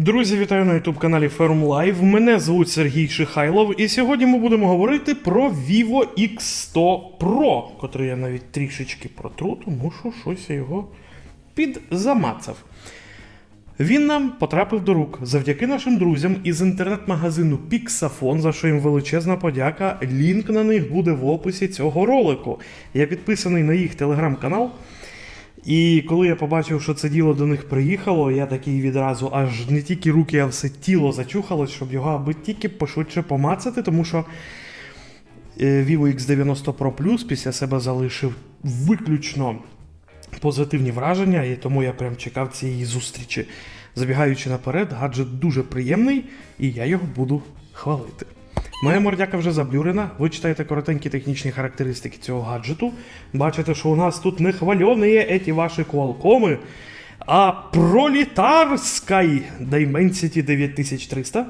Друзі, вітаю на youtube каналі Ferm Live. Мене звуть Сергій Шихайлов, і сьогодні ми будемо говорити про Vivo X100 Pro, котрий я навіть трішечки протру, тому що щось я його підзамацав. Він нам потрапив до рук завдяки нашим друзям із інтернет-магазину Pixafon, за що їм величезна подяка. Лінк на них буде в описі цього ролику. Я підписаний на їх телеграм-канал. І коли я побачив, що це діло до них приїхало, я такий відразу аж не тільки руки, а все тіло зачухалось, щоб його аби тільки пошвидше помацати, тому що е, Vivo X90 Pro Plus після себе залишив виключно позитивні враження, і тому я прям чекав цієї зустрічі. Забігаючи наперед, гаджет дуже приємний, і я його буду хвалити. Моя мордяка вже заблюрена. Ви читаєте коротенькі технічні характеристики цього гаджету. Бачите, що у нас тут не хвальоні еті ваші квалкоми, а пролітарська Dimensity 9300.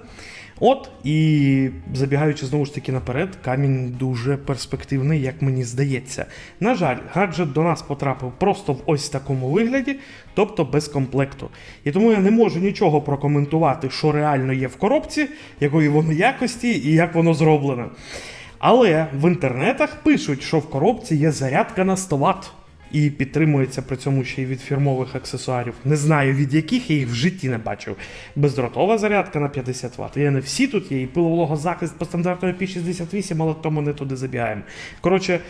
От, і забігаючи знову ж таки наперед, камінь дуже перспективний, як мені здається. На жаль, гаджет до нас потрапив просто в ось такому вигляді, тобто без комплекту. І тому я не можу нічого прокоментувати, що реально є в коробці, якої воно якості і як воно зроблено. Але в інтернетах пишуть, що в коробці є зарядка на 100 Вт. І підтримується при цьому ще й від фірмових аксесуарів. Не знаю від яких я їх в житті не бачив. Бездротова зарядка на 50 Вт. Я не всі тут є, і пиловологозахист по стандарту IP68, але тому не туди забігаємо. Коротше,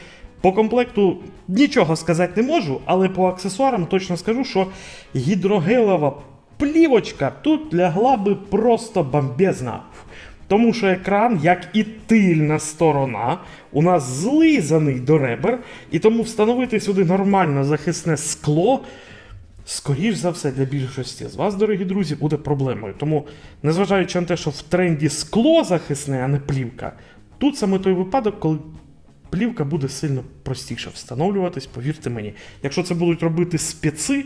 по комплекту нічого сказати не можу, але по аксесуарам точно скажу, що гідрогелова плівочка тут лягла би просто бомбезна. Тому що екран, як і тильна сторона, у нас злизаний до ребер, і тому встановити сюди нормально захисне скло, скоріш за все, для більшості з вас, дорогі друзі, буде проблемою. Тому, незважаючи на те, що в тренді скло захисне, а не плівка, тут саме той випадок, коли плівка буде сильно простіше встановлюватись, повірте мені. Якщо це будуть робити специ,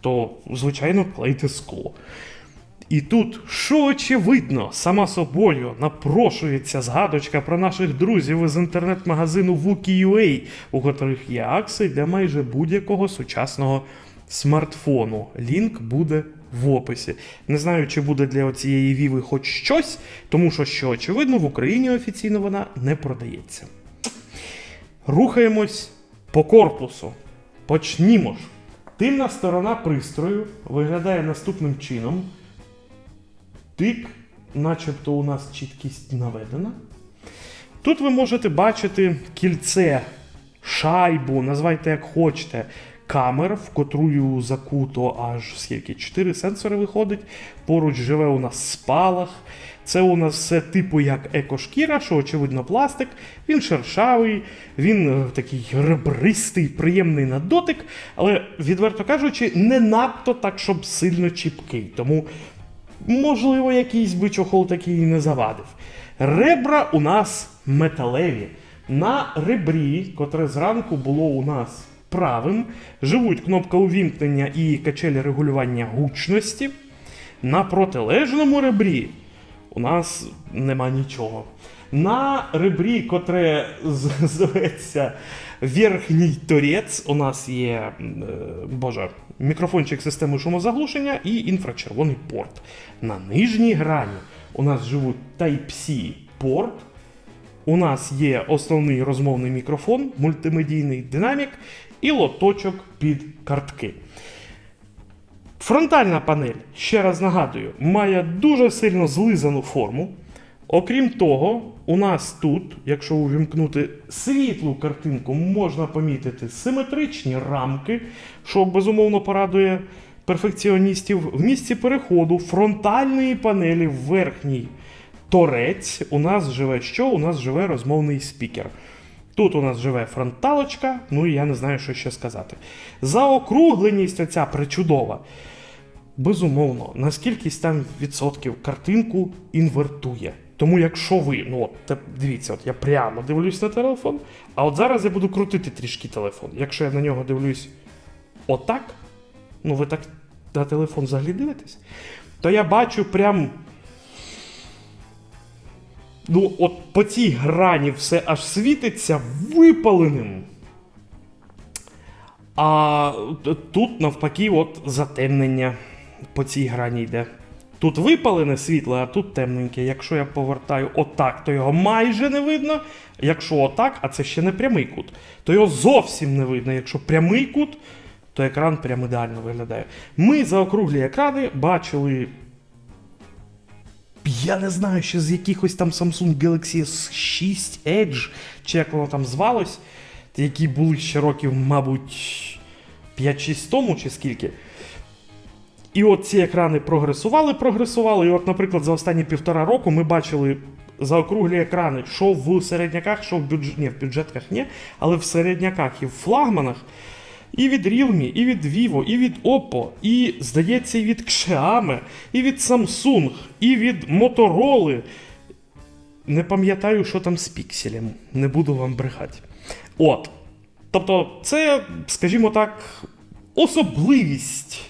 то, звичайно, клейте скло. І тут, що очевидно, сама собою напрошується згадочка про наших друзів із інтернет-магазину Wookie.ua, у котрих є акції для майже будь-якого сучасного смартфону. Лінк буде в описі. Не знаю, чи буде для цієї віви хоч щось, тому що, що очевидно, в Україні офіційно вона не продається. Рухаємось по корпусу. Почнімо ж. Тильна сторона пристрою виглядає наступним чином. Тик, начебто у нас чіткість наведена. Тут ви можете бачити кільце, шайбу, назвайте як хочете, камер, в котрую закуто аж скільки? 4 сенсори виходить. Поруч живе у нас спалах. Це у нас все типу як екошкіра, що очевидно пластик. Він шершавий, він е, такий ребристий, приємний на дотик, але, відверто кажучи, не надто так, щоб сильно чіпкий. Тому можливо, якийсь би чохол такий не завадив. Ребра у нас металеві. На ребрі, котре зранку було у нас правим, живуть кнопка увімкнення і качелі регулювання гучності. На протилежному ребрі у нас нема нічого. На ребрі, котре зветься верхній торець, у нас є е, боже, мікрофончик системи шумозаглушення і інфрачервоний порт. На нижній грані у нас живуть Type-C порт. У нас є основний розмовний мікрофон, мультимедійний динамік і лоточок під картки. Фронтальна панель, ще раз нагадую, має дуже сильно злизану форму. Окрім того, у нас тут, якщо увімкнути світлу картинку, можна помітити симетричні рамки, що безумовно порадує перфекціоністів. В місці переходу фронтальної панелі в верхній торець у нас живе що? У нас живе розмовний спікер. Тут у нас живе фронталочка, ну і я не знаю, що ще сказати. Заокругленість оця причудова. Безумовно, на скількись там відсотків картинку інвертує. Тому якщо ви, ну от дивіться, от я прямо дивлюсь на телефон, а от зараз я буду крутити трішки телефон. Якщо я на нього дивлюсь отак, ну ви так на телефон взагалі дивитесь, то я бачу прям. Ну, от по цій грані все аж світиться випаленим. А тут навпаки, от затемнення по цій грані йде. Тут випалене світло, а тут темненьке. Якщо я повертаю отак, то його майже не видно. Якщо отак, а це ще не прямий кут, то його зовсім не видно. Якщо прямий кут, то екран прям ідеально виглядає. Ми за округлі екрани бачили. Я не знаю, ще з якихось там Samsung Galaxy S6 Edge, чи як воно там звалось, які були ще років, мабуть, 5-6 тому, чи скільки. І от ці екрани прогресували, прогресували. І от, наприклад, за останні півтора року ми бачили заокруглі екрани, що в середняках, що в бюджет... Ні, в бюджетках ні, але в середняках і в флагманах. І від Realme, і від Vivo, і від Oppo, і, здається, і від Xiaomi, і від Samsung, і від Motorola. Не пам'ятаю, що там з пікселем. Не буду вам брехати. От. Тобто, це, скажімо так, особливість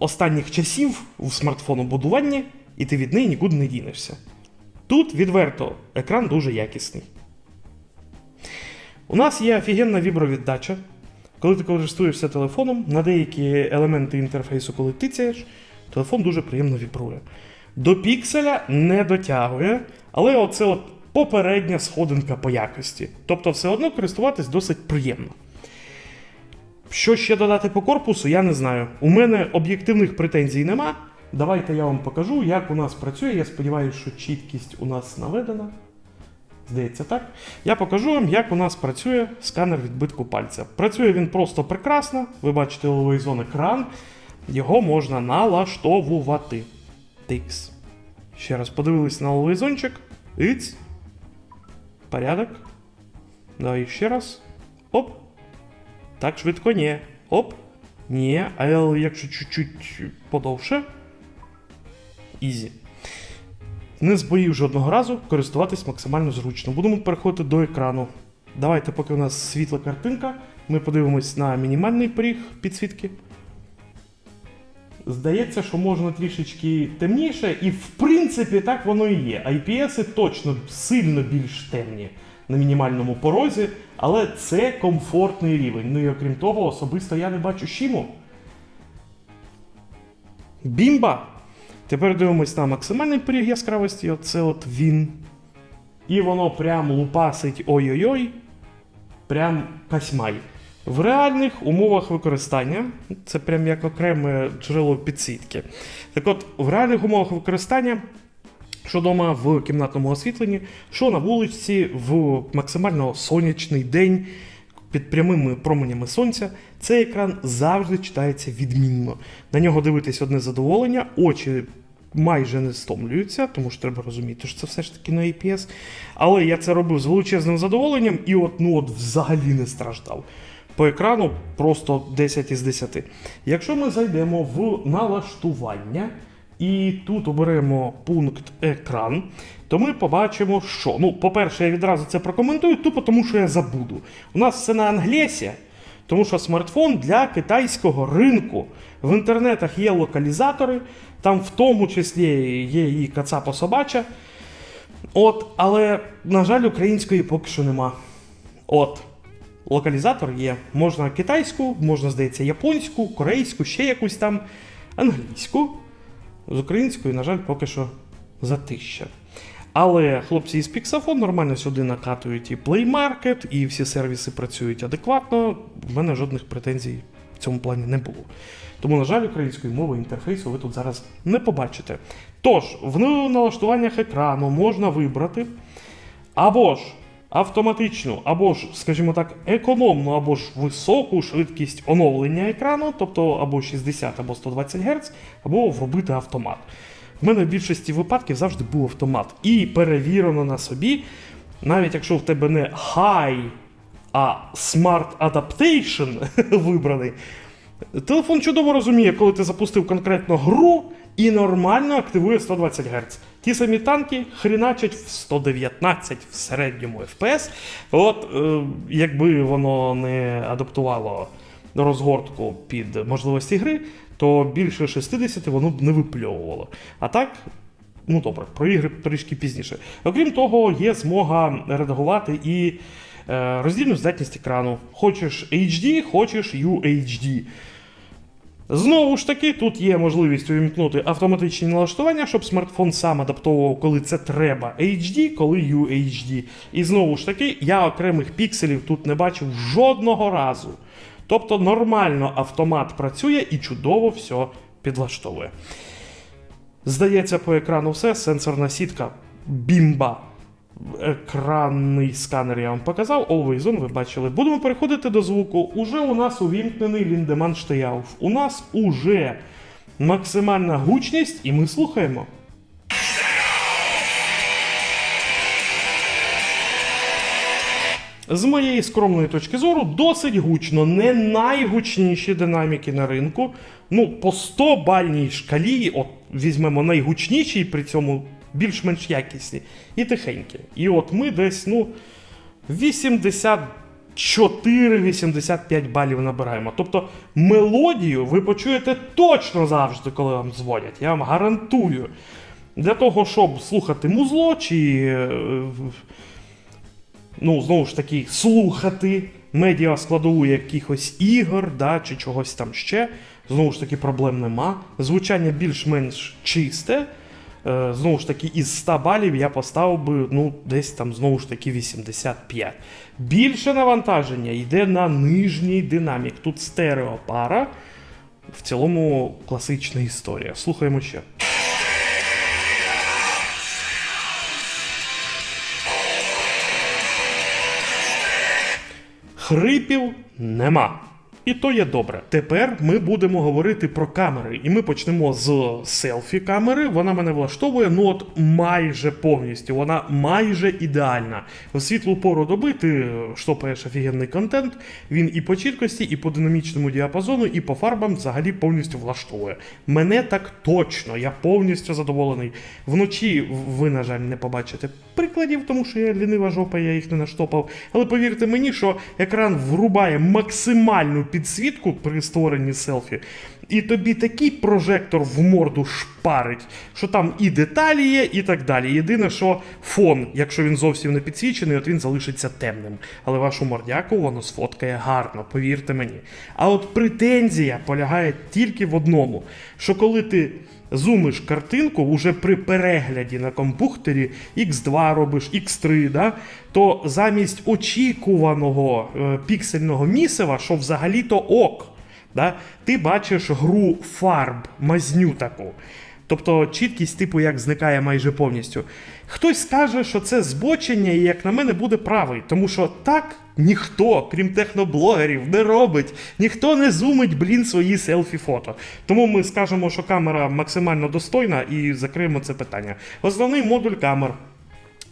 останніх часів у смартфонобудуванні, і ти від неї нікуди не дінешся. Тут відверто екран дуже якісний. У нас є офігенна вібровіддача. Коли ти користуєшся телефоном, на деякі елементи інтерфейсу, коли тицяєш, телефон дуже приємно вібрує. До пікселя не дотягує, але оце от попередня сходинка по якості. Тобто, все одно користуватись досить приємно. Що ще додати по корпусу, я не знаю. У мене об'єктивних претензій нема. Давайте я вам покажу, як у нас працює. Я сподіваюся, що чіткість у нас наведена. Здається, так. Я покажу вам, як у нас працює сканер відбитку пальця. Працює він просто прекрасно. Ви бачите Always екран. Його можна налаштовувати. Тикс. Ще раз подивились на Always Іць. Порядок. Давай ще раз. Оп. Так швидко ні. Оп. Ні. Але якщо чуть-чуть подовше. Ізі. Не збоїв жодного разу користуватись максимально зручно. Будемо переходити до екрану. Давайте, поки у нас світла картинка, ми подивимось на мінімальний поріг підсвітки. Здається, що можна трішечки темніше, і в принципі так воно і є. IPS точно сильно більш темні на мінімальному порозі, але це комфортний рівень. Ну і окрім того, особисто я не бачу щіму. Бімба! Тепер дивимось на максимальний поріг яскравості, оце от він. І воно прям лупасить ой-ой-ой. Прям касьмай. В реальних умовах використання, це прям як окреме джерело підсвітки. Так от, в реальних умовах використання, що вдома в кімнатному освітленні, що на вулиці в максимально сонячний день під прямими променями сонця, цей екран завжди читається відмінно. На нього дивитись одне задоволення, очі майже не стомлюються, тому що треба розуміти, що це все ж таки на IPS. Але я це робив з величезним задоволенням і от, ну, от взагалі не страждав. По екрану просто 10 із 10. Якщо ми зайдемо в налаштування і тут оберемо пункт екран, то ми побачимо, що. Ну, по-перше, я відразу це прокоментую, тупо тому що я забуду. У нас все на англісі, тому що смартфон для китайського ринку. В інтернетах є локалізатори, там в тому числі є і кацапа собача. От, але, на жаль, української поки що нема. От. Локалізатор є. Можна китайську, можна, здається, японську, корейську, ще якусь там англійську. З українською, на жаль, поки що затища. Але хлопці із Pixafon нормально сюди накатують і Play Market, і всі сервіси працюють адекватно. В мене жодних претензій в цьому плані не було. Тому, на жаль, української мови інтерфейсу ви тут зараз не побачите. Тож, в налаштуваннях екрану можна вибрати або ж автоматичну, або ж, скажімо так, економну, або ж високу швидкість оновлення екрану, тобто або 60, або 120 Гц, або вробити автомат. В мене в більшості випадків завжди був автомат. І перевірено на собі, навіть якщо в тебе не High, а Smart Adaptation вибраний, телефон чудово розуміє, коли ти запустив конкретно гру і нормально активує 120 Гц. Ті самі танки хріначать в 119 в середньому FPS. От, е, якби воно не адаптувало розгортку під можливості гри, то більше 60 воно б не випльовувало. А так, ну добре, про ігри трішки пізніше. Окрім того, є змога редагувати і е, роздільну здатність екрану. Хочеш HD, хочеш UHD. Знову ж таки, тут є можливість увімкнути автоматичні налаштування, щоб смартфон сам адаптовував, коли це треба HD, коли UHD. І знову ж таки, я окремих пікселів тут не бачив жодного разу. Тобто нормально автомат працює і чудово все підлаштовує. Здається, по екрану все, сенсорна сітка бімба. Екранний сканер я вам показав, Always On ви бачили. Будемо переходити до звуку. Уже у нас увімкнений Ліндеман Штеяуф. У нас уже максимальна гучність, і ми слухаємо. З моєї скромної точки зору, досить гучно, не найгучніші динаміки на ринку. Ну, по 100 бальній шкалі, от візьмемо найгучніші, і при цьому більш-менш якісні і тихенькі. І от ми десь, ну, 84-85 балів набираємо. Тобто мелодію ви почуєте точно завжди, коли вам дзвонять. Я вам гарантую. Для того, щоб слухати музло чи. е, ну, знову ж таки, слухати медіа складову якихось ігор, да, чи чогось там ще. Знову ж таки, проблем нема. Звучання більш-менш чисте. Е, Знову ж таки, із 100 балів я поставив би ну, десь там знову ж таки 85. Більше навантаження йде на нижній динамік. Тут стереопара. В цілому класична історія. Слухаємо ще. Хрипів нема. І то є добре. Тепер ми будемо говорити про камери. І ми почнемо з селфі камери. Вона мене влаштовує, ну от майже повністю. Вона майже ідеальна. В світлу пору доби ти штопаєш офігенний контент. Він і по чіткості, і по динамічному діапазону, і по фарбам взагалі повністю влаштовує. Мене так точно, я повністю задоволений. Вночі ви, на жаль, не побачите прикладів, тому що я лінива жопа, я їх не наштопав. Але повірте мені, що екран врубає максимальну підсвітку при створенні селфі. І тобі такий прожектор в морду шпарить, що там і деталі є, і так далі. Єдине, що фон, якщо він зовсім не підсвічений, от він залишиться темним. Але вашу мордяку воно сфоткає гарно, повірте мені. А от претензія полягає тільки в одному: що коли ти зумиш картинку уже при перегляді на компухтері X2 робиш, X3, да, то замість очікуваного е, піксельного місива, що взагалі-то ок, да, ти бачиш гру фарб, мазню таку. Тобто чіткість, типу, як зникає майже повністю. Хтось скаже, що це збочення, і як на мене буде правий, тому що так ніхто, крім техноблогерів, не робить, ніхто не зумить, блін, свої селфі-фото. Тому ми скажемо, що камера максимально достойна і закриємо це питання. Основний модуль камер.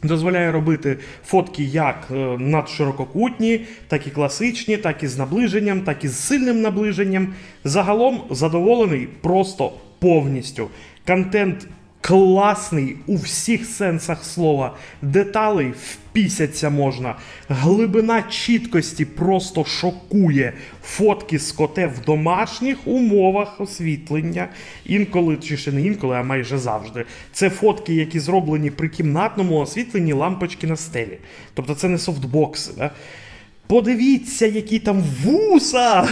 Дозволяє робити фотки як е, надширококутні, так і класичні, так і з наближенням, так і з сильним наближенням. Загалом задоволений просто повністю. Контент класний у всіх сенсах слова. Деталей впісяться можна. Глибина чіткості просто шокує. Фотки з коте в домашніх умовах освітлення. Інколи, чи ще не інколи, а майже завжди. Це фотки, які зроблені при кімнатному освітленні лампочки на стелі. Тобто це не софтбокси. Да? Подивіться, які там вуса!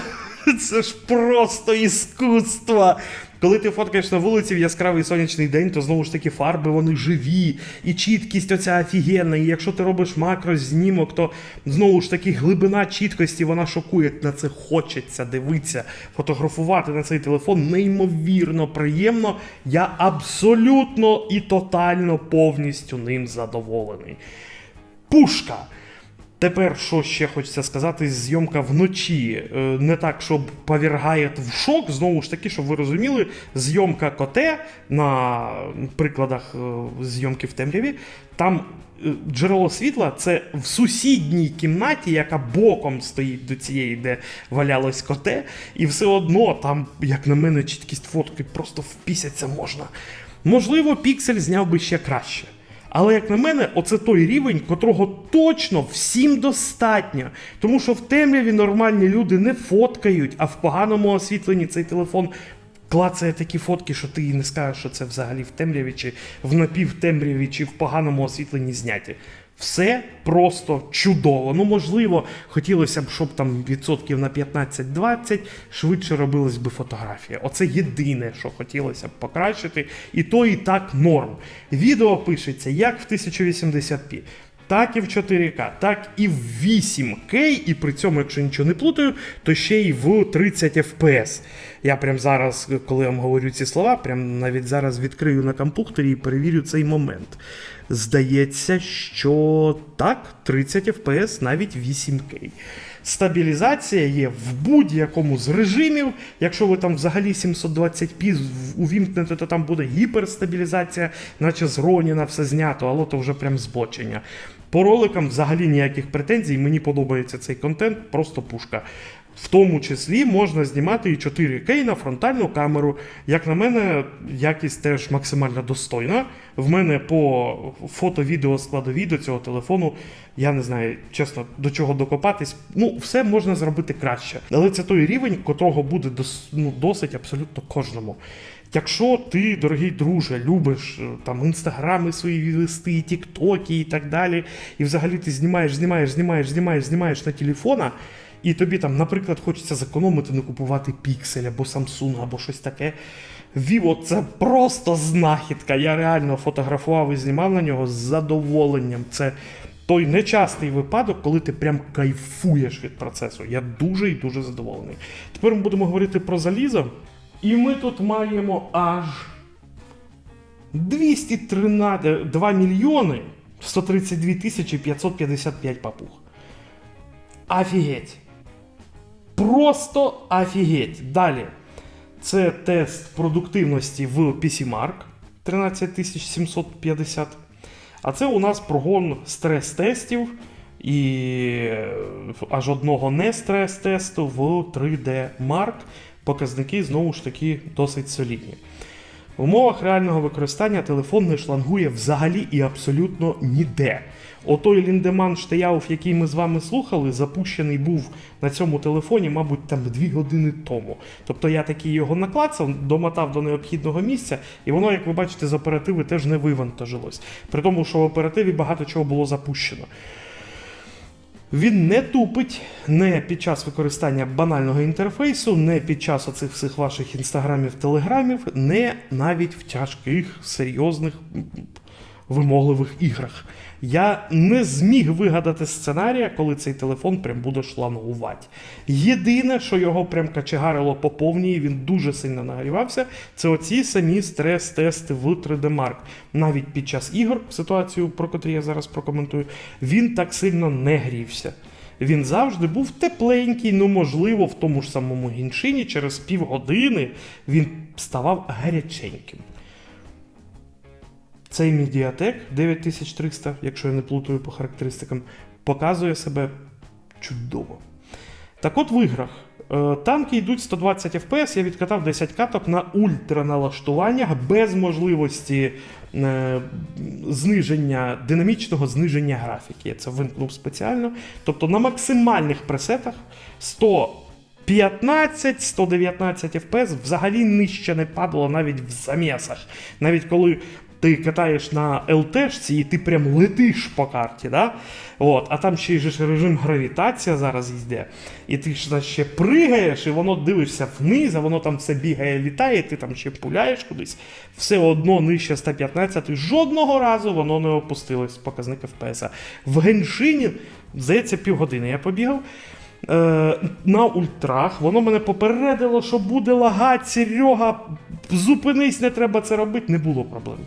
Це ж просто іскусство. Коли ти фоткаєш на вулиці в яскравий сонячний день, то знову ж таки фарби вони живі, і чіткість оця офігенна. І якщо ти робиш макрознімок, то знову ж таки глибина чіткості вона шокує. На це хочеться дивитися, фотографувати на цей телефон неймовірно приємно. Я абсолютно і тотально повністю ним задоволений. Пушка! Тепер, що ще хочеться сказати, зйомка вночі. Е, Не так, щоб повергає в шок, знову ж таки, щоб ви розуміли, зйомка коте на прикладах е, зйомки в темряві, там е, джерело світла це в сусідній кімнаті, яка боком стоїть до цієї, де валялось коте, і все одно там, як на мене, чіткість фотки просто впісяться можна. Можливо, піксель зняв би ще краще. Але як на мене, оце той рівень, котрого точно всім достатньо. Тому що в темряві нормальні люди не фоткають, а в поганому освітленні цей телефон клацає такі фотки, що ти і не скажеш, що це взагалі в темряві, чи в напівтемряві, чи в поганому освітленні зняті. Все просто чудово. Ну, можливо, хотілося б, щоб там відсотків на 15-20 швидше робилась би фотографія. Оце єдине, що хотілося б покращити. І то, і так норм. Відео пишеться як в 1080p. Так і в 4К, так і в 8К, і при цьому, якщо нічого не плутаю, то ще й в 30 FPS. Я прям зараз, коли вам говорю ці слова, прям навіть зараз відкрию на комп'ютері і перевірю цей момент. Здається, що так, 30 FPS, навіть 8К. Стабілізація є в будь-якому з режимів. Якщо ви там взагалі 720p увімкнете, то там буде гіперстабілізація, наче з Роніна все знято, але то вже прям збочення. По роликам взагалі ніяких претензій. Мені подобається цей контент, просто пушка. В тому числі можна знімати і 4К на фронтальну камеру. Як на мене, якість теж максимально достойна. В мене по фото-відео складові до цього телефону, я не знаю, чесно, до чого докопатись. Ну, все можна зробити краще. Але це той рівень, котрого буде дос, ну, досить абсолютно кожному. Якщо ти, дорогий друже, любиш е, там інстаграми свої вести, тіктоки і так далі, і взагалі ти знімаєш, знімаєш, знімаєш, знімаєш, знімаєш на телефона, і тобі там, наприклад, хочеться зекономити, не купувати піксель або Samsung, або щось таке. Vivo це просто знахідка. Я реально фотографував і знімав на нього з задоволенням. Це той нечастий випадок, коли ти прям кайфуєш від процесу. Я дуже і дуже задоволений. Тепер ми будемо говорити про залізо. І ми тут маємо аж 213, 2 мільйони 132 тисячі 555 папуг. Офігеть. Просто офігеть. Далі. Це тест продуктивності в PCMark 13750. А це у нас прогон стрес-тестів і е, аж одного не стрес-тесту в 3D Mark. Показники знову ж таки досить солідні. В умовах реального використання телефон не шлангує взагалі і абсолютно ніде. Отой Ліндеман Штеяуф, який ми з вами слухали, запущений був на цьому телефоні, мабуть, там 2 години тому. Тобто я такий його наклацав, домотав до необхідного місця, і воно, як ви бачите, з оперативи теж не вивантажилось. При тому, що в оперативі багато чого було запущено. Він не тупить не під час використання банального інтерфейсу, не під час оцих всіх ваших інстаграмів, телеграмів, не навіть в тяжких, серйозних, вимогливих іграх. Я не зміг вигадати сценарія, коли цей телефон прям буде шлангувати. Єдине, що його прям качегарило по повній, він дуже сильно нагрівався, це оці самі стрес-тести в 3D Mark. Навіть під час ігор, ситуацію, про котру я зараз прокоментую, він так сильно не грівся. Він завжди був тепленький, ну можливо, в тому ж самому гіншині через півгодини він ставав гаряченьким. Цей Mediatek 9300, якщо я не плутаю по характеристикам, показує себе чудово. Так от в іграх. Е, Танки йдуть 120 FPS, я відкатав 10 каток на ультраналаштуваннях без можливості е, зниження, динамічного зниження графіки. Я це вимкнув спеціально. Тобто на максимальних пресетах 115-119 FPS взагалі нижче не падало навіть в замісах. Навіть коли ти катаєш на ЛТшці і ти прям летиш по карті, да? От, а там ще й режим гравітація зараз йде. І ти ж ще пригаєш, і воно дивишся вниз, а воно там все бігає, літає, ти там ще пуляєш кудись. Все одно нижче 115, жодного разу воно не опустилось показник FPS. В геншині, здається, півгодини я побігав. Е, на ультрах, воно мене попередило, що буде лагати, Серега, зупинись, не треба це робити, не було проблем.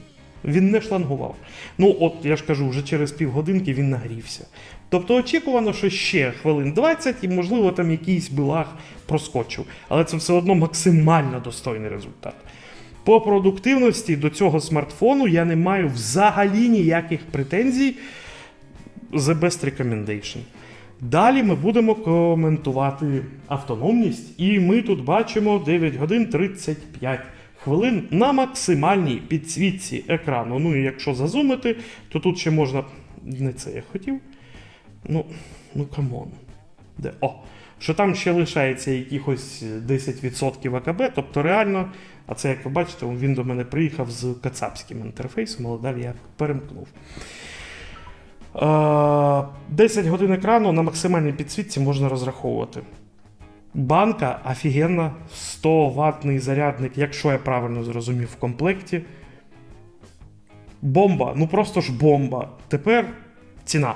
Він не шлангував. Ну, от я ж кажу, вже через півгодинки він нагрівся. Тобто очікувано, що ще хвилин 20 і, можливо, там якийсь билаг проскочив. Але це все одно максимально достойний результат. По продуктивності до цього смартфону я не маю взагалі ніяких претензій. The best recommendation. Далі ми будемо коментувати автономність, і ми тут бачимо 9 годин 35 хвилин на максимальній підсвітці екрану. Ну і якщо зазумити, то тут ще можна. Не це я хотів. Ну, ну камон. Де? О! Що там ще лишається якихось 10% АКБ, тобто реально, а це, як ви бачите, він до мене приїхав з кацапським інтерфейсом, але далі я перемкнув. Е, 10 годин екрану на максимальній підсвітці можна розраховувати. Банка офігенна, 100 ватний зарядник, якщо я правильно зрозумів, в комплекті. Бомба, ну просто ж бомба. Тепер ціна.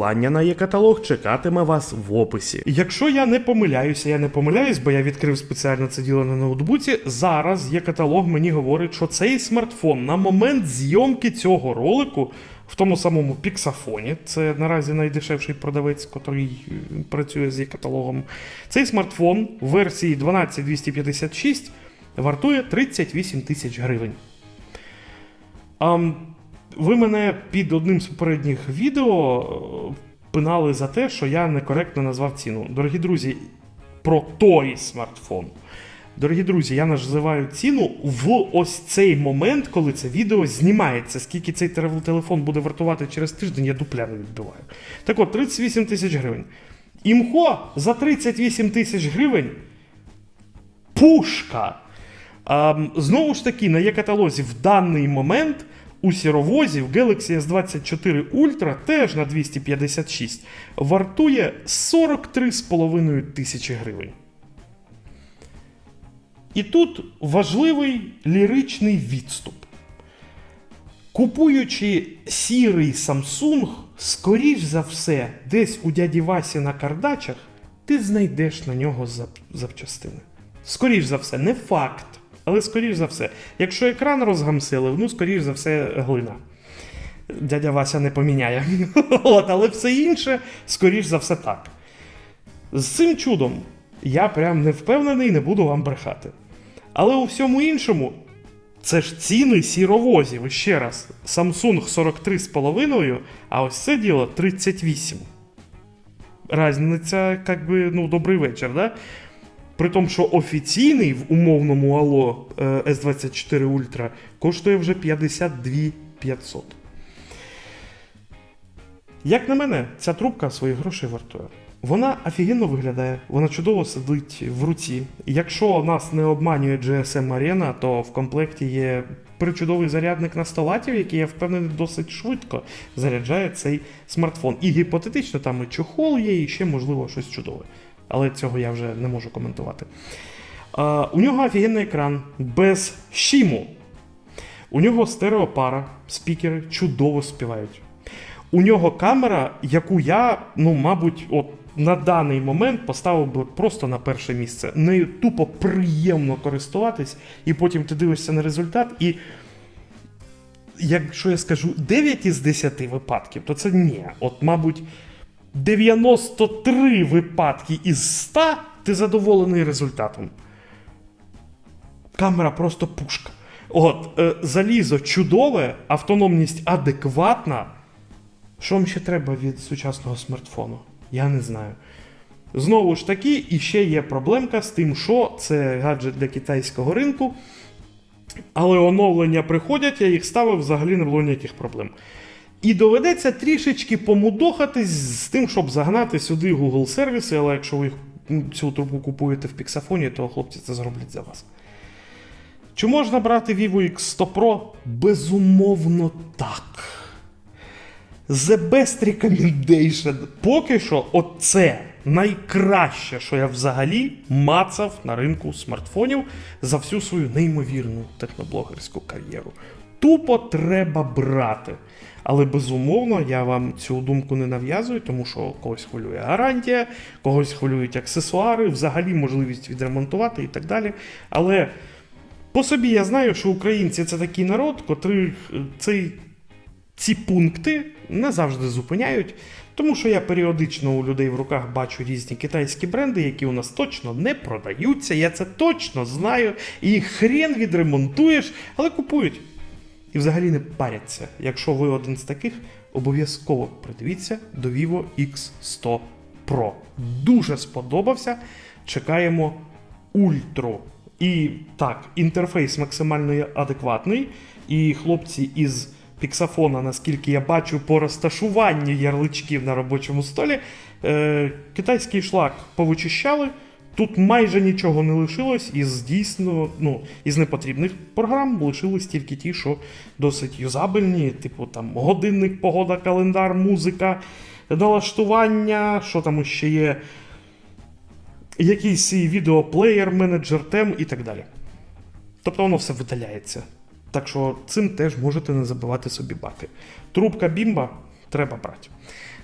на є-каталог чекатиме вас в описі. Якщо я не помиляюся, я не помиляюсь, бо я відкрив спеціально це діло на ноутбуці. Зараз є каталог, мені говорить, що цей смартфон на момент зйомки цього ролику в тому самому Піксафоні, це наразі найдешевший продавець, який працює з є-каталогом. Цей смартфон в версії 12256 вартує 38 тисяч гривень. Ам, ви мене під одним з попередніх відео е, пинали за те, що я некоректно назвав ціну. Дорогі друзі, про той смартфон. Дорогі друзі, я називаю ціну в ось цей момент, коли це відео знімається. Скільки цей телефон буде вартувати через тиждень, я дупля не відбиваю. Так от, 38 тисяч гривень. Імхо за 38 тисяч гривень пушка. А, знову ж таки, на є-каталозі в даний момент у сіровозі в Galaxy S24 Ultra теж на 256 вартує 43,5 тисячі гривень. І тут важливий ліричний відступ. Купуючи сірий Samsung, скоріш за все, десь у дяді Васі на кардачах, ти знайдеш на нього зап- запчастини. Скоріш за все, не факт, але скоріш за все. Якщо екран розгамсили, ну, скоріш за все, глина. Дядя Вася не поміняє. От, але все інше, скоріш за все, так. З цим чудом я прям не впевнений, не буду вам брехати. Але у всьому іншому, це ж ціни сіровозів. Ще раз, Samsung 43,5, а ось це діло 38. Разниця, як би, ну, добрий вечір, да? При тому, що офіційний в умовному Ало е, S24 Ultra коштує вже 52 500. Як на мене, ця трубка своїх грошей вартує. Вона офігенно виглядає, вона чудово сидить в руці. Якщо нас не обманює GSM Arena, то в комплекті є причудовий зарядник на 100 ватів, який я впевнений досить швидко заряджає цей смартфон. І гіпотетично там і чохол є, і ще можливо щось чудове. Але цього я вже не можу коментувати. А, у нього офігенний екран без шіму. У нього стереопара, спікери чудово співають. У нього камера, яку я, ну, мабуть, от на даний момент поставив би просто на перше місце. Нею тупо приємно користуватись, і потім ти дивишся на результат, і якщо я скажу 9 із 10 випадків, то це ні. От, мабуть, 93 випадки із 100 ти задоволений результатом. Камера просто пушка. От, е, залізо чудове, автономність адекватна. Що вам ще треба від сучасного смартфону? Я не знаю. Знову ж таки, і ще є проблемка з тим, що це гаджет для китайського ринку. Але оновлення приходять, я їх ставив, взагалі не було ніяких проблем. І доведеться трішечки помудохатись з тим, щоб загнати сюди Google сервіси, але якщо ви цю трубку купуєте в Піксафоні, то хлопці це зроблять за вас. Чи можна брати Vivo X100 Pro? Безумовно, так. The best recommendation. Поки що, оце найкраще, що я взагалі мацав на ринку смартфонів за всю свою неймовірну техноблогерську кар'єру. Тупо треба брати. Але безумовно я вам цю думку не нав'язую, тому що когось хвилює гарантія, когось хвилюють аксесуари, взагалі можливість відремонтувати і так далі. Але по собі я знаю, що українці це такий народ, котрий е, цей ці пункти не завжди зупиняють, тому що я періодично у людей в руках бачу різні китайські бренди, які у нас точно не продаються. Я це точно знаю. І хрен відремонтуєш, але купують. І взагалі не паряться. Якщо ви один з таких, обов'язково придивіться до Vivo X100 Pro. Дуже сподобався. Чекаємо ультру. І так, інтерфейс максимально адекватний. І хлопці із Піксафона, наскільки я бачу, по розташуванню ярличків на робочому столі, е, китайський шлак повичищали. Тут майже нічого не лишилось, із дійсно, ну, із непотрібних програм лишились тільки ті, що досить юзабельні, типу там годинник, погода, календар, музика, налаштування, що там ще є, якийсь відеоплеєр, менеджер тем і так далі. Тобто воно все видаляється. Так що цим теж можете не забивати собі бати. Трубка бімба треба брати.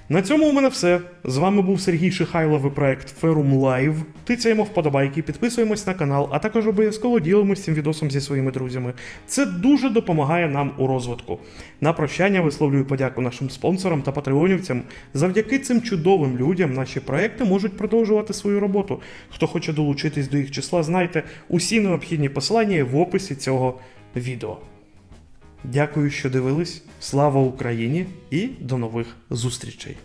На цьому у мене все. З вами був Сергій Шихайлов і проект Ferrum Live. Тицяємо вподобайки, підписуємось на канал, а також обов'язково ділимось цим відосом зі своїми друзями. Це дуже допомагає нам у розвитку. На прощання висловлюю подяку нашим спонсорам та патреонівцям. Завдяки цим чудовим людям наші проекти можуть продовжувати свою роботу. Хто хоче долучитись до їх числа, знайте, усі необхідні посилання в описі цього відео. Дякую, що дивились. Слава Україні і до нових зустрічей!